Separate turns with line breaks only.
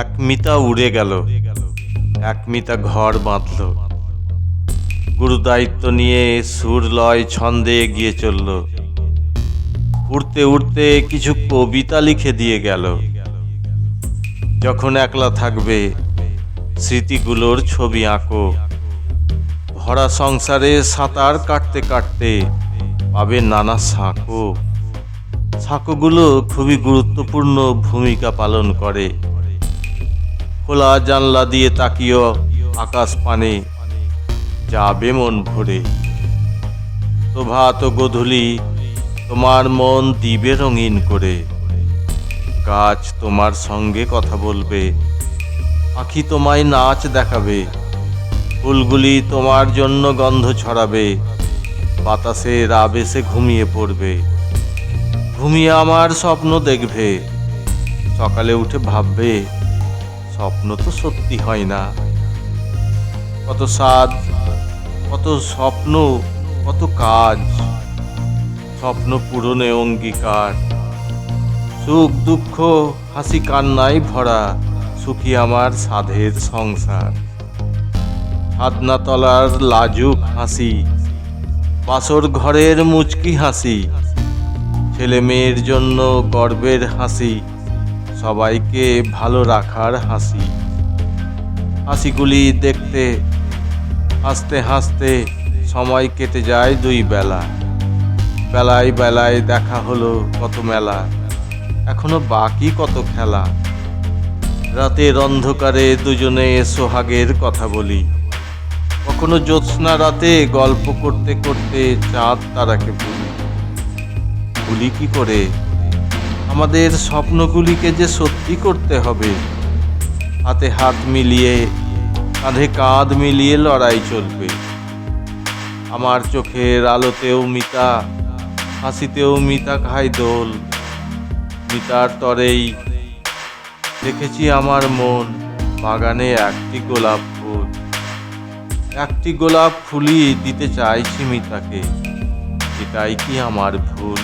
এক মিতা উড়ে গেল। এক মিতা ঘর বাঁধল। গুরু দায়িত্ব নিয়ে সুর লয় ছন্দে এগিয়ে চলল। উড়তে উড়তে কিছু কবিতা লিখে দিয়ে গেল। যখন একলা থাকবে, স্মৃতিগুলোর ছবি আঁকো। ভরা সংসারে সাঁতার কাটতে কাটতে পাবে নানা সাঁকো। সাঁকোগুলো খুবই গুরুত্বপূর্ণ ভূমিকা পালন করে। খোলা জানলা দিয়ে তাকিও আকাশ পানে যাবে মন ভরে। প্রভাত গধূলি, তোমার মন দিবে রঙিন করে। গাছ তোমার সঙ্গে কথা বলবে, পাখি তোমায় নাচ দেখাবে, ফুলগুলি তোমার জন্য গন্ধ ছড়াবে বাতাসে রাবেসে ঘুমিয়ে পড়বে। ঘুমিয়ে আমার স্বপ্ন দেখবে, সকালে উঠে ভাববে স্বপ্ন তো সত্যি হয় না। কত স্বাদ কত স্বপ্ন, কত কাজ। স্বপ্ন পূরণে অঙ্গীকার। সুখ, দুঃখ, হাসি কান্নায় ভরা সুখী আমার সাধের সংসার। ছাদনাতলার লাজুক হাসি, বাসর ঘরের মুচকি হাসি, ছেলে মেয়ের জন্য গর্বের হাসি সবাইকে ভালো রাখার হাসি। হাসিগুলি দেখতে, হাসতে হাসতে সময় কেটে যায় দুই বেলা। বেলায় বেলায় দেখা হলো কত মেলা। এখনও বাকি কত খেলা। রাতের অন্ধকারে দুজনে সোহাগের কথা বলি। কখনো জ্যোৎস্না রাতে গল্প করতে করতে চাঁদ তারাকে ভুলি ভুলি কি করে? আমাদের স্বপ্নগুলিকে যে সত্যি করতে হবে, হাতে হাত মিলিয়ে, কাঁধে কাঁধ মিলিয়ে লড়াই চলবে। আমার চোখের আলোতেও মিতা, হাসিতেও মিতা খাই দোল। মিতার তরেই দেখেছি আমার মন, বাগানে একটি গোলাপ ফুল। একটি গোলাপ ফুলই দিতে চাইছি মিতাকে, এটাই কি আমার ভুল?